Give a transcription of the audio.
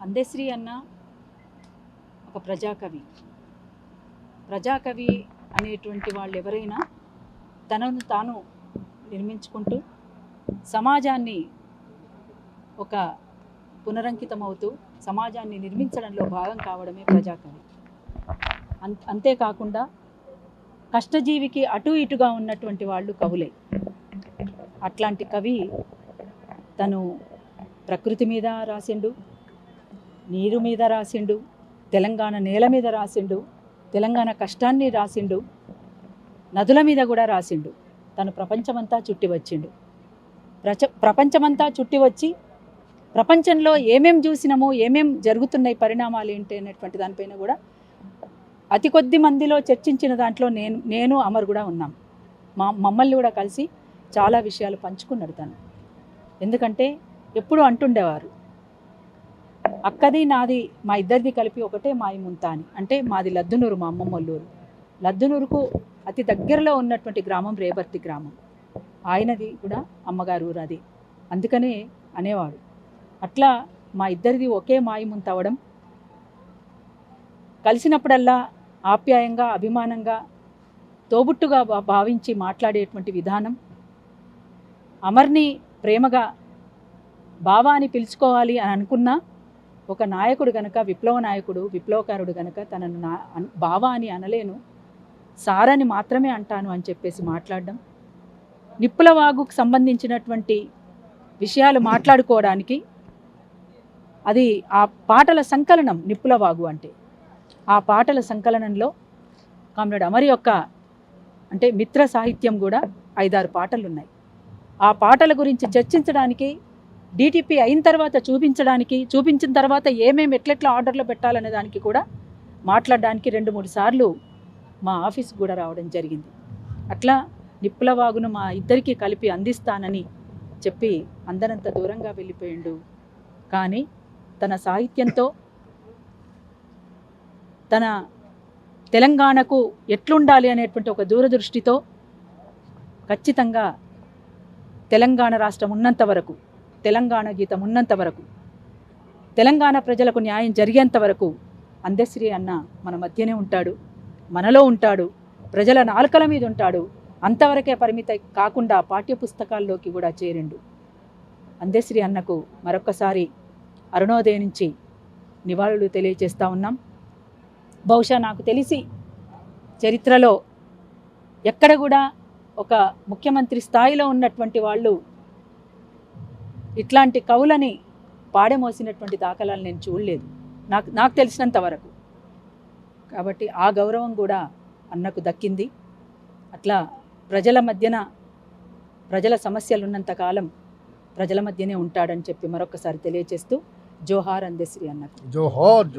అందశ్రీ అన్న ఒక ప్రజాకవి. ప్రజాకవి అనేటువంటి వాళ్ళు ఎవరైనా తనను తాను నిర్మించుకుంటూ సమాజాన్ని ఒక పునరంకితమవుతూ సమాజాన్ని నిర్మించడంలో భాగం కావడమే ప్రజాకవి. అం అంతేకాకుండా కష్టజీవికి అటు ఇటుగా ఉన్నటువంటి వాళ్ళు కవులే. అట్లాంటి కవి తను ప్రకృతి మీద రాసిండు నీరు మీద రాసిండు తెలంగాణ నేల మీద రాసిండు తెలంగాణ కష్టాన్ని రాసిండు నదుల మీద కూడా రాసిండు. తను ప్రపంచమంతా చుట్టి వచ్చిండు. ప్రచ ప్రపంచమంతా చుట్టి వచ్చి ప్రపంచంలో ఏమేం చూసినామో ఏమేం జరుగుతున్నాయి పరిణామాలు ఏంటి అనేటువంటి దానిపైన కూడా అతి కొద్ది మందిలో చర్చించిన దాంట్లో నేను నేను అమర్ కూడా ఉన్నాం. మా మమ్మల్ని కూడా కలిసి చాలా విషయాలు పంచుకున్నాడు తను. ఎందుకంటే ఎప్పుడూ అంటుండేవారు అక్కది నాది మా ఇద్దరిది కలిపి ఒకటే మాయ ముంత అని అంటే మాది లద్దునూరు మా అమ్మమ్మ వాళ్ళ లద్దునూరుకు అతి దగ్గరలో ఉన్నటువంటి గ్రామం రేపర్తి గ్రామం. ఆయనది కూడా అమ్మగారు ఊరు అది అందుకనే అనేవాడు. అట్లా మా ఇద్దరిది ఒకే మాయముంత అవడం కలిసినప్పుడల్లా ఆప్యాయంగా అభిమానంగా తోబుట్టుగా భావించి మాట్లాడేటువంటి విధానం అమర్ని ప్రేమగా బావా అని పిలుచుకోవాలి అని అనుకున్నా ఒక నాయకుడు గనక విప్లవ నాయకుడు విప్లవకారుడు గనక తనను నా అన్- బావా అని అనలేను. సారని మాత్రమే అంటాను అని చెప్పేసి మాట్లాడడం. నిప్పుల వాగుకు సంబంధించినటువంటి విషయాలు మాట్లాడుకోవడానికి అది ఆ పాటల సంకలనం నిప్పుల వాగు అంటే. ఆ పాటల సంకలనంలో కామ్రేడ్ అమర్ యొక్క అంటే మిత్ర సాహిత్యం కూడా ఐదారు పాటలు ఉన్నాయి ఆ పాటల గురించి చర్చించడానికి డీటీపీ అయిన తర్వాత చూపించడానికి చూపించిన తర్వాత ఏమేమి ఎట్లెట్లా ఆర్డర్లో పెట్టాలనే దానికి కూడా మాట్లాడడానికి రెండు మూడు సార్లు మా ఆఫీస్కి కూడా రావడం జరిగింది. అట్లా నిప్పుల వాగును మా ఇద్దరికీ కలిపి అందిస్తానని చెప్పి అందరంత దూరంగా వెళ్ళిపోయిండు. కానీ తన సాహిత్యంతో తన తెలంగాణకు ఎట్లుండాలి అనేటువంటి ఒక దూరదృష్టితో ఖచ్చితంగా తెలంగాణ రాష్ట్రం ఉన్నంత వరకు తెలంగాణ గీతం ఉన్నంత వరకు తెలంగాణ ప్రజలకు న్యాయం జరిగేంత వరకు అందశ్రీ అన్న మన మధ్యనే ఉంటాడు మనలో ఉంటాడు ప్రజల నాలుకల మీద ఉంటాడు అంతవరకే పరిమిత కాకుండా పాఠ్య పుస్తకాల్లోకి కూడా చేరిండు. అందశ్రీ అన్నకు మరొక్కసారి అరుణోదయ నుంచి నివాళులు తెలియజేస్తూ ఉన్నాం. బహుశా నాకు తెలిసి చరిత్రలో ఎక్కడ కూడా ఒక ముఖ్యమంత్రి స్థాయిలో ఉన్నటువంటి వాళ్ళు ఇట్లాంటి కవులని పాడెమోసినటువంటి దాఖలాలు నేను చూడలేదు. నాకు నాకు తెలిసినంత వరకు. కాబట్టి ఆ గౌరవం కూడా అన్నకు దక్కింది. అట్లా ప్రజల మధ్యన ప్రజల సమస్యలు ఉన్నంతకాలం ప్రజల మధ్యనే ఉంటాడని చెప్పి మరొకసారి తెలియజేస్తూ జోహార్ అందశ్రీ అన్నకు. జోహార్.